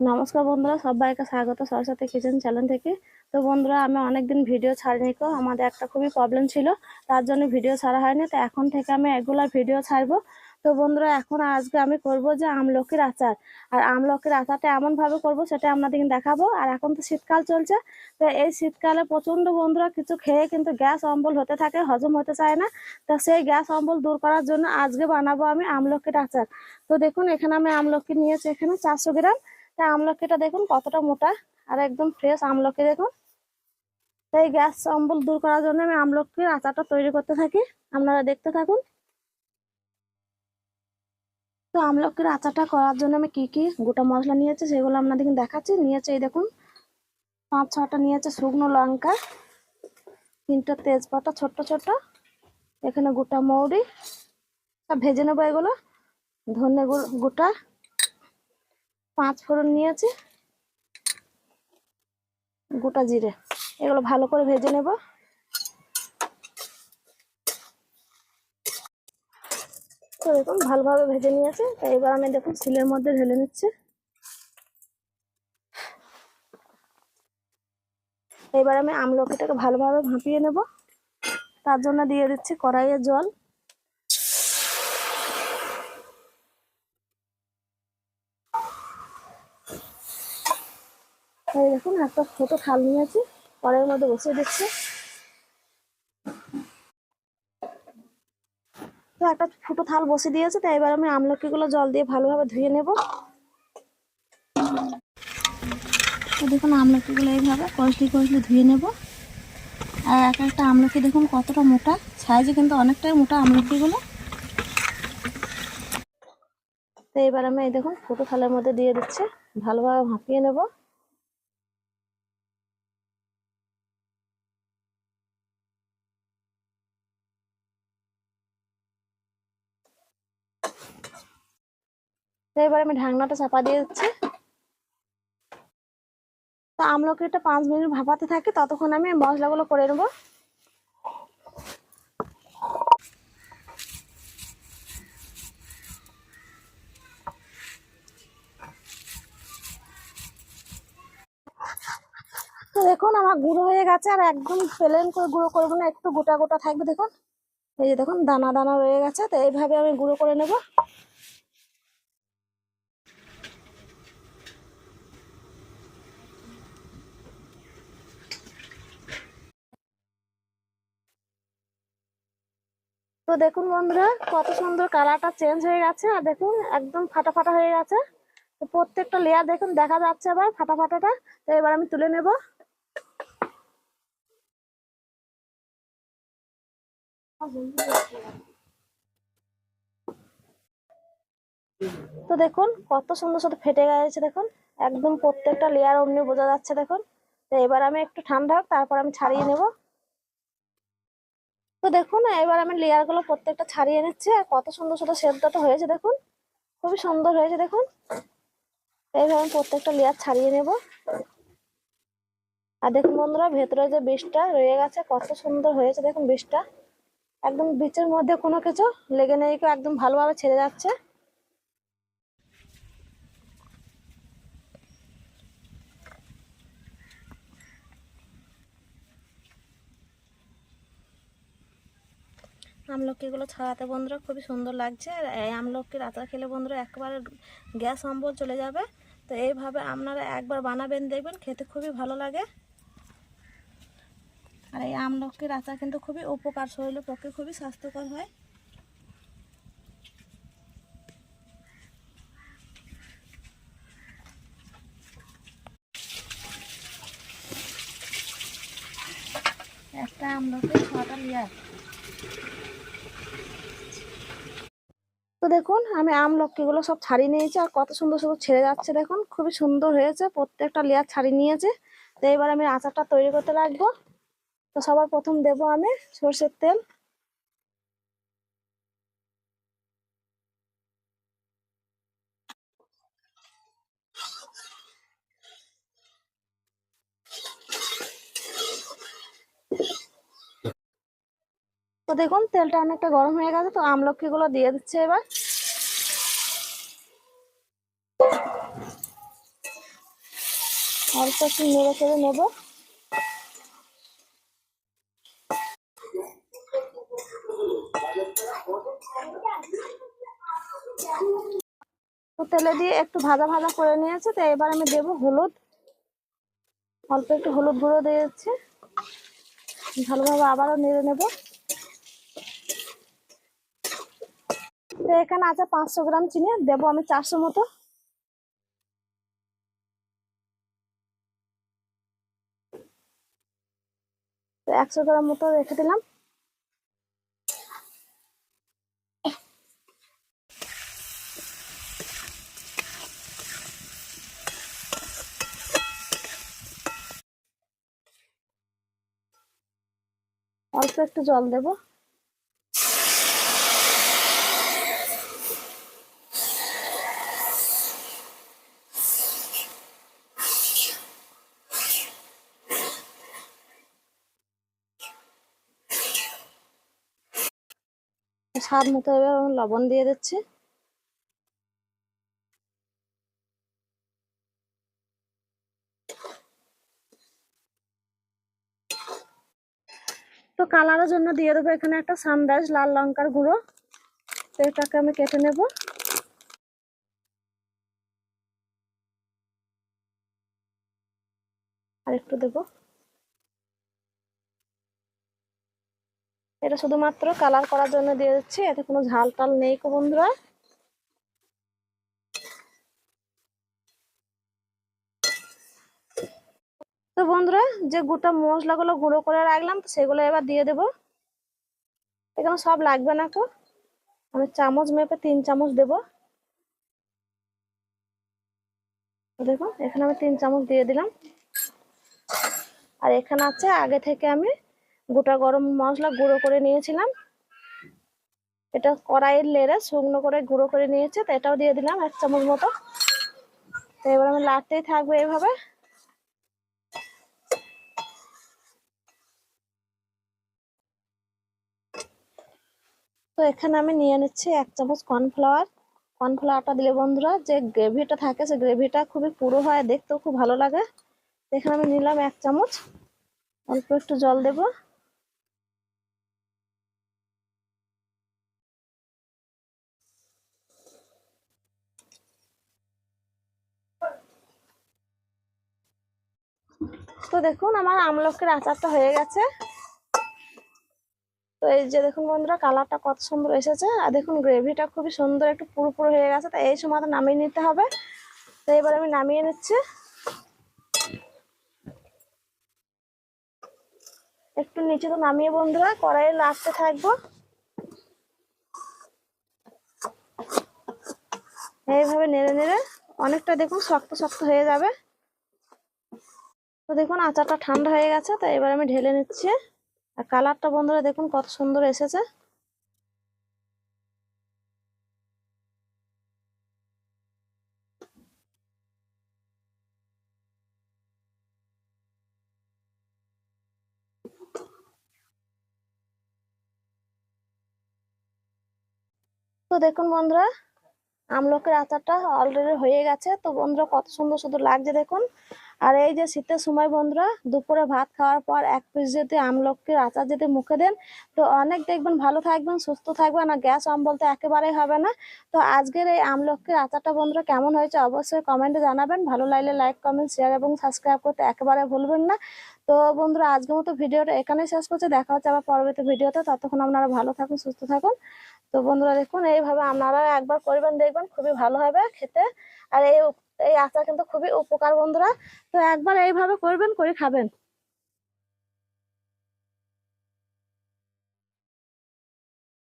নমস্কার বন্ধুরা, সবাইকে স্বাগত সরস্বতী কিচেন চ্যানেল থেকে। তো বন্ধুরা, আমি অনেকদিন ভিডিও ছাড়িনি কো আমাদের একটা খুবই প্রবলেম ছিল, তার জন্য ভিডিও ছাড়া হয়নি, তো এখন থেকে আমি রেগুলার ভিডিও ছাড়বো। তো বন্ধুরা, এখন আজকে আমি করব যে আমলকির আচার। আর আমলকির আচারটা এমনভাবে করব, সেটা আপনাদেরকে দেখাবো। আর এখন তো শীতকাল চলছে, তো এই শীতকালে প্রচণ্ড বন্ধুরা কিছু খেয়ে কিন্তু গ্যাস অম্বল হতে থাকে, হজম হতে চায় না। তো সেই গ্যাস অম্বল দূর করার জন্য আজকে বানাবো আমি আমলকির আচার। তো দেখুন, এখানে আমি আমলকি নিয়েছি এখানে চারশো গ্রাম। তা আমলকিটা দেখুন কতটা মোটা আর একদম ফ্রেশ আমলকি দেখুন। এই গ্যাস অম্বল দূর করার জন্য আমি আমলকির আচারটা তৈরি করতে থাকি, আপনারা দেখতে থাকুন। তো আমলকির আচারটা করার জন্য আমি কি কি গোটা মশলা নিয়েছি সেগুলো আপনাদেরকে দেখাচ্ছি। নিয়েছে এই দেখুন, পাঁচ ছটা নিয়েছে শুকনো লঙ্কা, তিনটা তেজপাতা ছোট্ট ছোট্ট, এখানে গোটা মৌরি, সব ভেজে নেব এগুলো, ধনে গোটা পাঁচ ফোড়ন নিয়েছি। গোটা জিরে। এগুলো ভালো করে ভেজে নেব। তো দেখুন, ভালোভাবে ভেজে নিয়েছে। তো এবার আমি দেখুন শিলের মধ্যে ঢেলে নিচ্ছি। এবার আমি আমলকিটাকে ভালোভাবে ভাপিয়ে নেব। তার জন্য দিয়ে দিচ্ছি কড়াইয়ে জল। দেখুন, একটা ছোট থাল নিয়েছি। কড়াইয়ের মধ্যে বসিয়ে দিচ্ছে। তো একটা ফুটো থাল বসিয়ে দিয়েছে, তাই এবার আমি আমলকিগুলো জল দিয়ে ভালোভাবে ধুয়ে নেব। দেখুন, আমলকিগুলো এইভাবে কষলি কষলি ধুয়ে নেব। আর এক একটা আমলকি দেখুন, কতটা মোটা। সাইজে কিন্তু অনেকটাই মোটা আমলকিগুলো। তো এবার আমি এই দেখুন ফুটো থালের মধ্যে দিয়ে দিচ্ছি। ভালোভাবে ভাপিয়ে নেব। এবার আমি ঢাকনাটা চাপা দিয়ে দিচ্ছি। তো আমলকিটা পাঁচ মিনিট ভাপাতে থাকে, ততক্ষণ আমি মশলাগুলো করে নেব। তো দেখুন, আমার গুঁড়ো হয়ে গেছে, আর একদম প্লেন করে গুঁড়ো করব না, একটু গোটা গোটা থাকবে, দেখুন। এই যে দেখুন, দানা দানা রয়ে গেছে, তো এইভাবে আমি গুঁড়ো করে নেব। তো দেখুন বন্ধুরা, কত সুন্দর কালারটা চেঞ্জ হয়ে গেছে, আর দেখুন একদম ফাটা ফাটা হয়ে গেছে। তো প্রত্যেকটা লেয়ার দেখুন, দেখা যাচ্ছে আবার ফাটা ফাটাটা। তো এবার আমি তুলে নেব। তো দেখুন, কত সুন্দর সুন্দর ফেটে গেছে দেখুন। একদম প্রত্যেকটা লেয়ার অমনি বোঝা যাচ্ছে দেখুন। তো এবার আমি একটু ঠান্ডা হোক, তারপর আমি ছাড়িয়ে নেব। তো দেখুন, এবার আমি লেয়ারগুলো প্রত্যেকটা ছাড়িয়ে নিচ্ছি আর কত সুন্দর সুন্দর সেদ্ধটা হয়েছে দেখুন। খুবই সুন্দর হয়েছে দেখুন। এইভাবে আমি প্রত্যেকটা লেয়ার ছাড়িয়ে নেব। আর দেখুন বন্ধুরা, ভেতরে যে বিষটা রয়ে গেছে, কত সুন্দর হয়েছে দেখুন বিষটা। একদম বীজের মধ্যে কোনো কিছু লেগে নেই, একদম ভালোভাবে ছেড়ে যাচ্ছে। আমলকিগুলো ছাড়াতে বন্ধুরা খুবই সুন্দর লাগছে। আর এই আমলকির আচার খেলে বন্ধুরা একবারে গ্যাস অম্বল চলে যাবে। তো এইভাবে আপনারা একবার বানাবেন, দেখবেন খেতে খুবই ভালো লাগে। আর এই আমলকির আচার কিন্তু খুবই উপকার, শরীরের পক্ষে খুবই স্বাস্থ্যকর হয়। একটা আমলকি ছটা লিয়ার তো দেখুন, আমি আম লক্ষ্মী গুলো সব ছাড়িয়ে নিয়েছি আর কত সুন্দর সুন্দর ছেড়ে যাচ্ছে দেখুন, খুবই সুন্দর হয়েছে, প্রত্যেকটা লেয়ার ছাড়িয়ে নিয়েছে। তো এবার আমি আচারটা তৈরি করতে লাগবো। তো সবার প্রথম দেব আমি সর্ষের তেল। তো দেখুন, তেলটা অনেকটা গরম হয়ে গেছে, তো আমলকিগুলো দিয়ে দিচ্ছে এবার। অল্প একটু নেড়ে চেড়ে নেব। তেলে দিয়ে একটু ভাজা ভাজা করে নিয়েছে, তো এবার আমি দেবো হলুদ। অল্প একটু হলুদ গুঁড়ো দিয়ে দিচ্ছি। ভালোভাবে আবারও নেড়ে নেব। এখানে আছে পাঁচশো গ্রাম চিনি, দেবো আমি চারশো মতো। একশো গ্রাম মতো রেখে দিলাম। অল্প একটু জল দেব। স্বাদ মতো লবণ দিয়ে দিচ্ছি। তো কালারের জন্য দিয়ে দেবো এখানে একটা সানরাইজ লাল লঙ্কার গুঁড়ো। তো এটাকে আমি কেটে নেব। আর একটু দেব। এটা শুধুমাত্র কালার করার জন্য দিয়ে দিচ্ছি। এতে কোনো ঝাল টাল নেই কো বন্ধুরা। তো বন্ধুরা, যে গোটা মশলাগুলো গুঁড়ো করে রাখলাম, তো সেগুলো এবার দিয়ে দেব। এখানে সব লাগবে না তো। আমি চামচ মেপে তিন চামচ দেব। দেখুন এখানে আমি তিন চামচ দিয়ে দিলাম। আর এখানে আছে আগে থেকে আমি গোটা গরম মশলা গুঁড়ো করে নিয়েছিলাম। এটা কড়াইয়ের লেড়ে শুকনো করে গুঁড়ো করে নিয়েছে, তো এটাও দিয়ে দিলাম এক চামচ মতো। তো এবার আমি লাড়তেই থাকব এইভাবে তো এখানে আমি নিয়ে নিচ্ছি এক চামচ কর্নফ্লাওয়ার। কর্নফ্লাওয়ারটা দিলে বন্ধুরা যে গ্রেভিটা থাকে, সে গ্রেভিটা খুবই পুরো হয়, দেখতেও খুব ভালো লাগে। এখানে আমি নিলাম এক চামচ। অল্প একটু জল দেব। তো দেখুন, আমার আমলকের আচারটা হয়ে গেছে। তো এই যে দেখুন বন্ধুরা, কালারটা কত সুন্দর এসেছে। আর দেখুন, গ্রেভিটা খুবই সুন্দর, একটু পুরো পুরো হয়ে গেছে। তো এই সময় নামিয়ে নিতে হবে। তো এবার আমি নামিয়ে নিচ্ছি। একটু নিচে তো নামিয়ে বন্ধুরা, কড়াইয়ে লাগতে থাকব। এইভাবে নেড়ে নেড়ে অনেকটা দেখুন শক্ত শক্ত হয়ে যাবে। তো দেখুন, আচারটা ঠান্ডা হয়ে গেছে, তো এবার আমি ঢেলে নিচ্ছি। আর কালারটা বন্ধুরা দেখুন কত সুন্দর এসেছে। তো দেখুন বন্ধুরা, আমলকের আচারটা অলরেডি হয়ে গেছে। তো বন্ধুরা কত সুন্দর সুন্দর লাগছে দেখুন। আর এই যে শীতের সময় বন্ধুরা, দুপুরে ভাত খাওয়ার পর এক পিস যদি আমলকির আচার যদি মুখে দেন, তো অনেক দেখবেন ভালো থাকবেন, সুস্থ থাকবেন আর গ্যাস অম্বল তো একেবারেই হবে না। তো আজকের এই আমলকির আচারটা বন্ধুরা কেমন হয়েছে অবশ্যই কমেন্টে জানাবেন। ভালো লাগলে লাইক কমেন্ট শেয়ার এবং সাবস্ক্রাইব করতে একেবারে ভুলবেন না। তো বন্ধুরা, আজকের মতো ভিডিওটা এখানেই শেষ করছে। দেখা হচ্ছে আবার পরবর্তী ভিডিওতে। ততক্ষণ আপনারা ভালো থাকুন, সুস্থ থাকুন। তো বন্ধুরা দেখুন, এইভাবে আপনারা একবার করবেন, দেখবেন খুবই ভালো হবে খেতে। আর এই এই আচার কিন্তু খুবই উপকার বন্ধুরা। তো একবার এইভাবে করবেন করে খাবেন।